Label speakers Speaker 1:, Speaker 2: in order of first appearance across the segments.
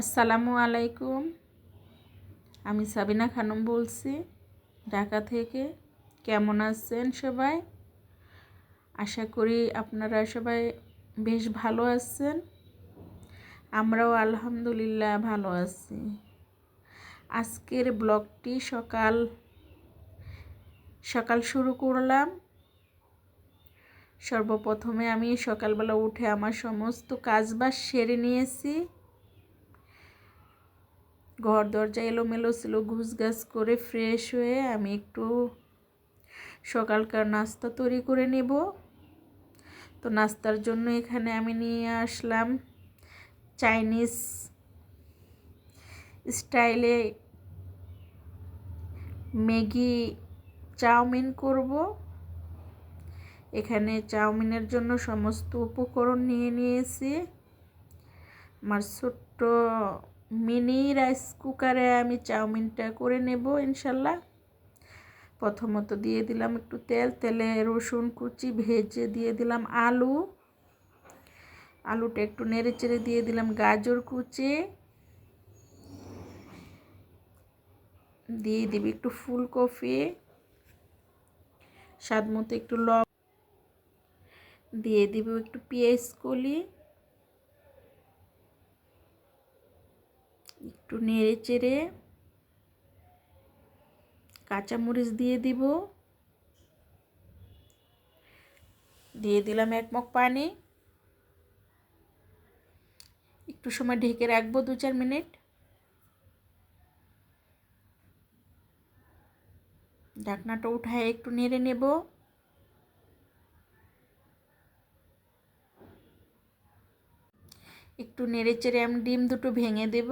Speaker 1: আসসালামু আলাইকুম। আমি সাবিনা খানম বলছি, ঢাকা থেকে। কেমন আছেন সবাই? আশা করি আপনারা সবাই বেশ ভালো আছেন। আমরাও আলহামদুলিল্লাহ ভালো আছি। আজকের ব্লগটি সকাল সকাল শুরু করলাম। সর্বপ্রথমে আমি সকালবেলা উঠে আমার সমস্ত কাজবাজ সেরে নিয়েছি। ঘর দরজা এলোমেলো ছিল ঘুষ গাছ করে ফ্রেশ হয়ে আমি একটু সকালকার নাস্তা তৈরি করে নেব। তো নাস্তার জন্য এখানে আমি নিয়ে আসলাম চাইনিজ স্টাইলে ম্যাগি চাউমিন করব। এখানে চাউমিনের জন্য সমস্ত উপকরণ নিয়ে নিয়েছি। আমার ছোট্ট মিনি রাইস কুকারে আমি চাউমিনটা করে নেব ইনশাল্লাহ। প্রথমত দিয়ে দিলাম একটু তেল, তেলে রসুন কুচি ভেজে দিয়ে দিলাম আলু। আলুটা একটু নেড়ে চেড়ে দিয়ে দিলাম গাজর কুচি। দিয়ে দিবি একটু ফুলকপি। স্বাদ মতো একটু লব দিয়ে দিব একটু পেঁয়াজ কলি। একটু নেড়ে চেড়ে কাঁচামরিচ দিয়ে দিব। দিয়ে দিলাম এক মগ পানি। একটু সময় ঢেকে রাখব দু চার মিনিট। ঢাকনাটা উঠায় একটু নেড়ে নেব। একটু নেড়ে চেড়ে আমি ডিম দুটো ভেঙে দেব।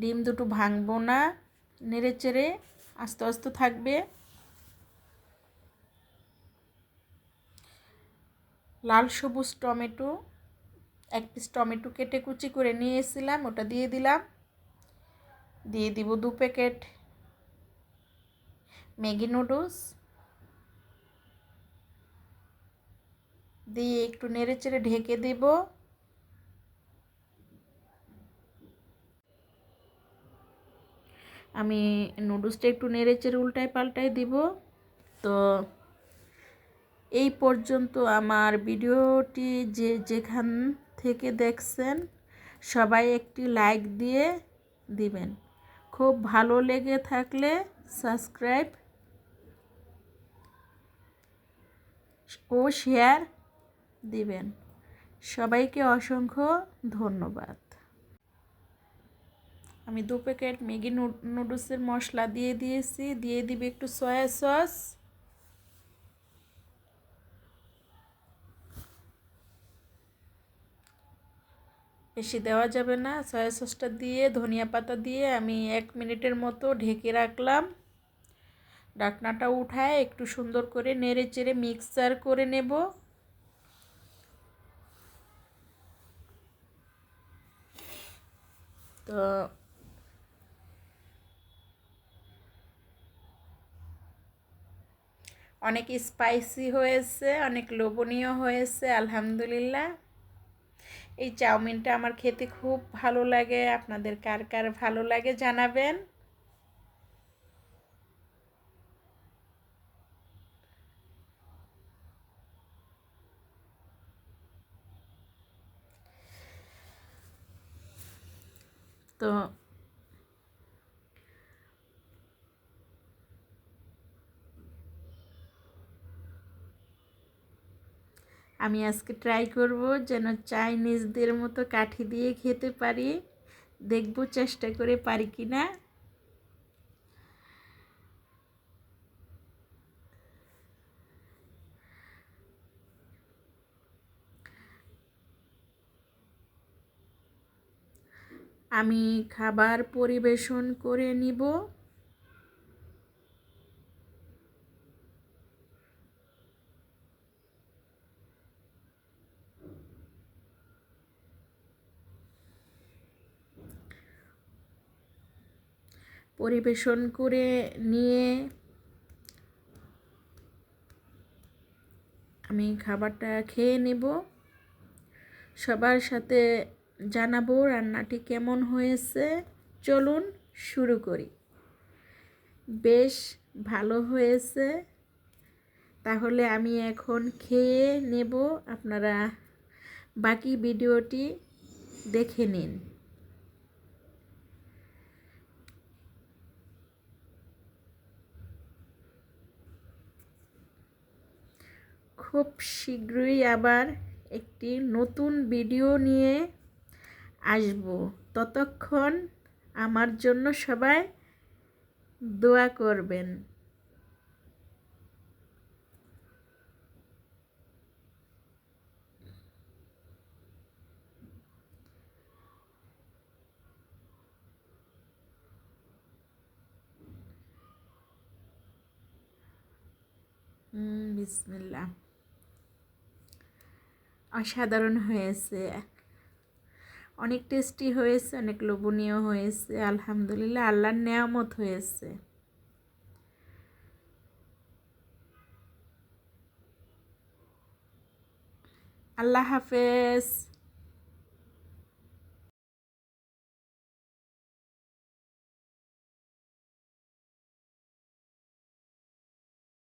Speaker 1: ডিম দুটো ভাঙবো না, নেড়ে চেড়ে আস্তে আস্তে থাকবে। লাল সবুজ টমেটো, এক পিস টমেটো কেটে কুচি করে নিয়ে এসেছিলাম, ওটা দিয়ে দিলাম। দিয়ে দিব দু প্যাকেট ম্যাগি নুডলস। দিয়ে একটু নেড়ে চেড়ে ঢেকে দেব। আমি নুডলসটা একটু নেড়ে চেড়ে উল্টায় পাল্টায় দিব। তো এই পর্যন্ত আমার ভিডিওটি যে যেখান থেকে দেখছেন, সবাই একটি লাইক দিয়ে দিবেন। খুব ভালো লেগে থাকলে সাবস্ক্রাইব ও শেয়ার দিবেন। সবাইকে অসংখ্য ধন্যবাদ। আমি দু প্যাকেট ম্যাগি নুডলসের মশলা দিয়ে দিয়েছি, দিয়ে দিবে একটু সয়া সস। বেশি দেওয়া যাবে না, সয়া সসটা দিয়ে, ধনিয়া পাতা দিয়ে আমি এক মিনিটের মতো ঢেকে রাখলাম। ডাকনাটা উঠায় একটু সুন্দর করে নেড়ে চেড়ে মিক্সচার করে নেব। তো অনেক স্পাইসি হয়েছে, অনেক লোভনীয় হয়েছে, আলহামদুলিল্লাহ। এই চাউমিনটা আমার খেতে খুব ভালো লাগে, আপনাদের কার কার ভালো লাগে জানাবেন। তো আমি আজকে ট্রাই করব যেন চাইনিজদের মতো কাঠি দিয়ে খেতে পারি। দেখব চেষ্টা করে পারি কি না আমি খাবার পরিবেশন করে নিব। পরিবেশন করে নিয়ে আমি খাবারটা খেয়ে নেব। সবার সাথে জানাব রান্নাটি কেমন হয়েছে। চলুন শুরু করি। বেশ ভালো হয়েছে। তাহলে আমি এখন খেয়ে নেব। আপনারা বাকি ভিডিওটি দেখে নিন। খুব শীঘ্রই আবার একটি নতুন ভিডিও নিয়ে আসব। ততক্ষণ আমার জন্য সবাই দোয়া করবেন। বিসমিল্লা অসাধারণ হয়েছে। অনেক টেস্টি হয়েছে, অনেক লোভনীয় হয়েছে। আলহামদুলিল্লাহ, আল্লাহর নেয়ামত হয়েছে। আল্লাহ হাফেজ।